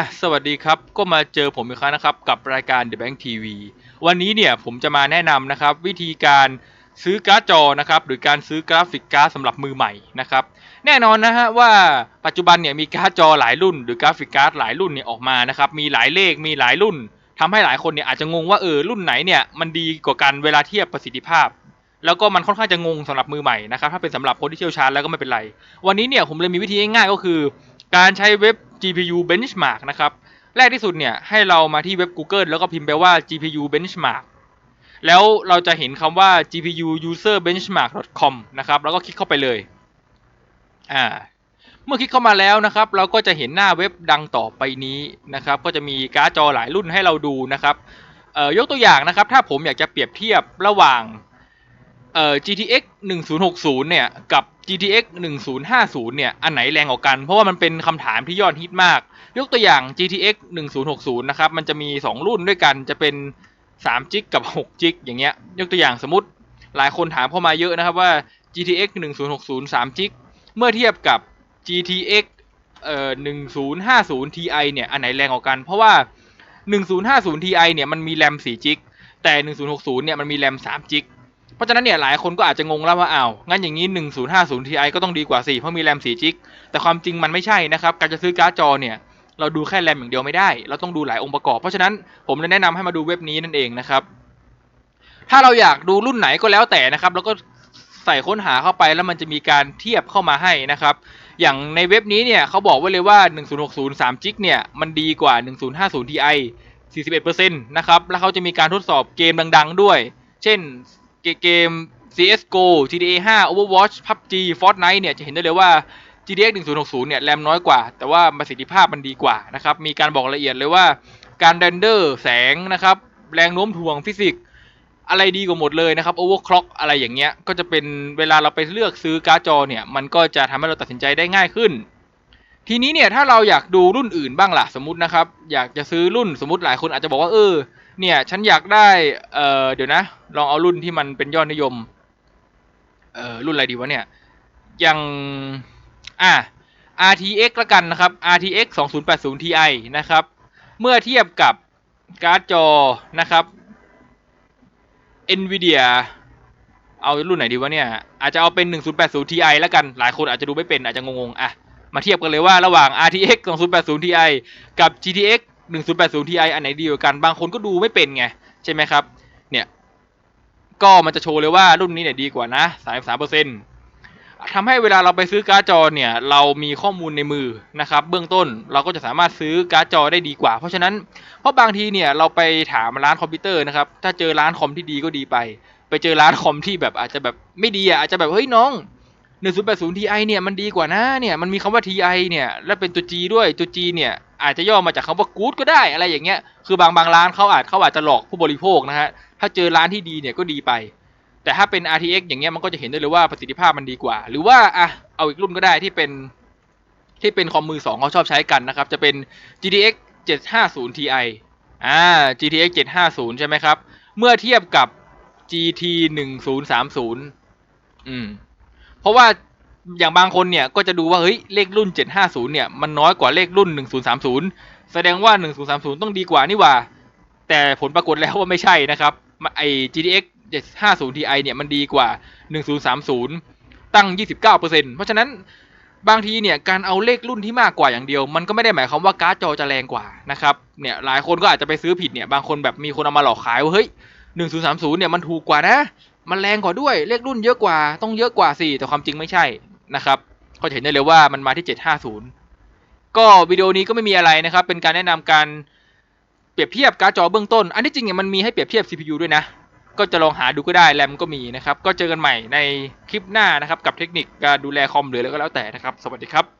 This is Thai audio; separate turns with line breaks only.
อะสวัสดีครับ ก็มาเจอผมอีกครั้งนะครับ กับรายการ The Bank TV วันนี้เนี่ยผมจะมาแนะนำนะครับ วิธีการซื้อการ์ดจอนะครับ หรือการซื้อกราฟิกการ์ดสำหรับมือใหม่นะครับ แน่นอนนะฮะว่าปัจจุบันเนี่ยมีการ์ดจอหลายรุ่น หรือกราฟิกการ์ดหลายรุ่นเนี่ยออกมานะครับ มีหลายเลขมีหลายรุ่นทำให้หลายคนเนี่ยอาจจะงงว่าเออรุ่นไหนเนี่ยมันดีกว่ากันเวลาเทียบประสิทธิภาพ แล้วก็มันค่อนข้างจะงงสำหรับมือใหม่นะครับถ้าเป็นสำหรับคนที่เชี่ยวชาญแล้วก็ไม่เป็นไร วันนี้เนี่ยผมเลยมีวิธีง่ายๆก็คือ การใช้เว็บ GPU benchmark นะครับ แรกที่สุดเนี่ยให้เรามาที่เว็บ Google แล้วก็พิมพ์ไปว่า GPU benchmark แล้วเราจะเห็นคำว่า GPU user benchmark com นะครับ แล้วก็คลิกเข้าไปเลย อ่า เมื่อคลิกเข้ามาแล้วนะครับ เราก็จะเห็นหน้าเว็บดังต่อไปนี้นะครับ ก็จะมีการ์ดจอหลายรุ่นให้เราดูนะครับยกตัวอย่างนะครับ ถ้าผมอยากจะเปรียบเทียบระหว่างเอ่อ GTX 1060 เนี่ย กับ GTX 1050 เนี่ย อันไหนแรงกว่ากัน เพราะว่ามันเป็นคำถามที่ยอดฮิตมาก ยกตัวอย่าง GTX 1060 นะครับ มันจะมี 2 รุ่นด้วยกัน จะเป็น3จิกกับ6จิกอย่างเงี้ย ยกตัวอย่างสมมติหลายคนถามเข้ามาเยอะนะครับว่า GTX 1060 3จิกเมื่อเทียบกับ GTX เอ่อ1050 Ti เนี่ย อันไหนแรงกว่ากัน เพราะว่า 1050 Ti เนี่ย มันมีแรม4จิกแต่ 1060 เนี่ย มันมีแรม3จิก เพราะฉะนั้นเนี่ยหลายคนก็อาจจะงงแล้วว่าอ้าวงั้นอย่างนี้ 1050 Ti ก็ต้องดีกว่าสิเพราะมีแรม4จิกแต่ความจริงมันไม่ใช่นะครับ การจะซื้อการ์ดจอเนี่ยเราดูแค่แรมอย่างเดียวไม่ได้ เราต้องดูหลายองค์ประกอบ เพราะฉะนั้นผมเลยแนะนำให้มาดูเว็บนี้นั่นเองนะครับ ถ้าเราอยากดูรุ่นไหนก็แล้วแต่นะครับ แล้วก็ใส่ค้นหาเข้าไปแล้วมันจะมีการเทียบเข้ามาให้นะครับ อย่างในเว็บนี้เนี่ยเขาบอกไว้เลยว่า 1060 3จิกเนี่ยมันดีกว่า 1050 Ti 41%นะครับ แล้วเขาจะมีการทดสอบเกมดัง ๆ ด้วย เช่น เกม CSGO GTA 5 Overwatch PUBG Fortnite เนี่ยจะเห็นได้เลยว่า GTX 1060 เนี่ยแรมน้อยกว่า แต่ว่าประสิทธิภาพมันดีกว่านะครับ มีการบอกละเอียดเลยว่าการเรนเดอร์แสงนะครับ แรงโน้มถ่วงฟิสิกส์อะไรดีกว่าหมดเลยนะครับ overclock อะไรอย่างเงี้ย ก็จะเป็นเวลาเราไปเลือกซื้อการ์ดจอเนี่ย มันก็จะทำให้เราตัดสินใจได้ง่ายขึ้น ทีนี้เนี่ยถ้าเราอยากดูรุ่นอื่นบ้างล่ะสมมตินะครับ อยากจะซื้อรุ่นสมมติหลายคนอาจจะบอกว่าเออเนี่ยฉันอยากได้เออเดี๋ยวนะ ลองเอารุ่นที่มันเป็นยอดนิยมเออรุ่นอะไรดีวะเนี่ยอย่างอะ RTX ละกันนะครับ RTX 2080 Ti นะครับ เมื่อเทียบกับการ์ดจอนะครับ NVIDIA เอารุ่นไหนดีวะเนี่ย อาจจะเอาเป็น 1080 Ti แล้วกัน หลายคนอาจจะดูไม่เป็นอาจจะงงๆ อะ มาเทียบกันเลยว่าระหว่าง RTX 2080 Ti กับ GTX 1080 Ti อันไหนดีกว่ากัน บางคนก็ดูไม่เป็นไง ใช่ไหมครับ เนี่ย ก็มันจะโชว์เลยว่ารุ่นนี้เนี่ยดีกว่านะ 33%ทำให้เวลาเราไปซื้อการ์ดจอเนี่ย เรามีข้อมูลในมือนะครับ เบื้องต้นเราก็จะสามารถซื้อการ์ดจอได้ดีกว่า เพราะฉะนั้น เพราะบางทีเนี่ยเราไปถามร้านคอมพิวเตอร์นะครับ ถ้าเจอร้านคอมที่ดีก็ดีไป ไปเจอร้านคอมที่แบบอาจจะแบบไม่ดีอะอาจจะแบบเฮ้ยน้อง 1080 Ti เนี่ยมันดีกว่านะเนี่ยมันมีคำว่า Ti เนี่ยแล้วเป็นตัว G ด้วยตัว G เนี่ยอาจจะย่อมาจากคำว่า good ก็ได้อะไรอย่างเงี้ยคือบางบางร้านเขาอาจเขาอาจจะหลอกผู้บริโภคนะฮะถ้าเจอร้านที่ดีเนี่ยก็ดีไป แต่ถ้าเป็น RTX อย่างเงี้ยมันก็จะเห็นได้เลยว่าประสิทธิภาพมันดีกว่า หรือว่าอะเอาอีกรุ่นก็ได้ที่เป็นที่เป็นคอมมือสองเขาชอบใช้กันนะครับ จะเป็น GTX 750 Ti อ่า GTX 750 ใช่ไหมครับ เมื่อเทียบกับ GT 1030 อืม เพราะว่าอย่างบางคนเนี่ยก็จะดูว่าเฮ้ยเลขรุ่น 750 เนี่ยมันน้อยกว่าเลขรุ่น 1030 แสดงว่า 1030 ต้องดีกว่านี่ว่า แต่ผลปรากฏแล้วว่าไม่ใช่นะครับไอ GTX 750 Ti เนี่ยมันดีกว่า 1030 ตั้ง 29%เพราะฉะนั้นบางทีเนี่ยการเอาเลขรุ่นที่มากกว่าอย่างเดียว มันก็ไม่ได้หมายความว่าการ์ดจอจะแรงกว่านะครับเนี่ยหลายคนก็อาจจะไปซื้อผิดเนี่ยบางคนแบบมีคนเอามาหลอกขายว่าเฮ้ย1030 เนี่ยมันถูกกว่านะ มันแรงกว่าด้วยเลขรุ่นเยอะกว่าต้องเยอะกว่าสิแต่ความจริงไม่ใช่นะครับก็เห็นได้เลยว่ามันมาที่ 750 ก็วิดีโอนี้ก็ไม่มีอะไรนะครับ เป็นการแนะนำการเปรียบเทียบการ์ดจอเบื้องต้น อันที่จริงเนี่ยมันมีให้เปรียบเทียบ CPU ด้วยนะ ก็จะลองหาดูก็ได้แรมก็มีนะครับ ก็เจอกันใหม่ในคลิปหน้านะครับ กับเทคนิคการดูแลคอมหรืออะไรก็แล้วแต่นะครับ สวัสดีครับ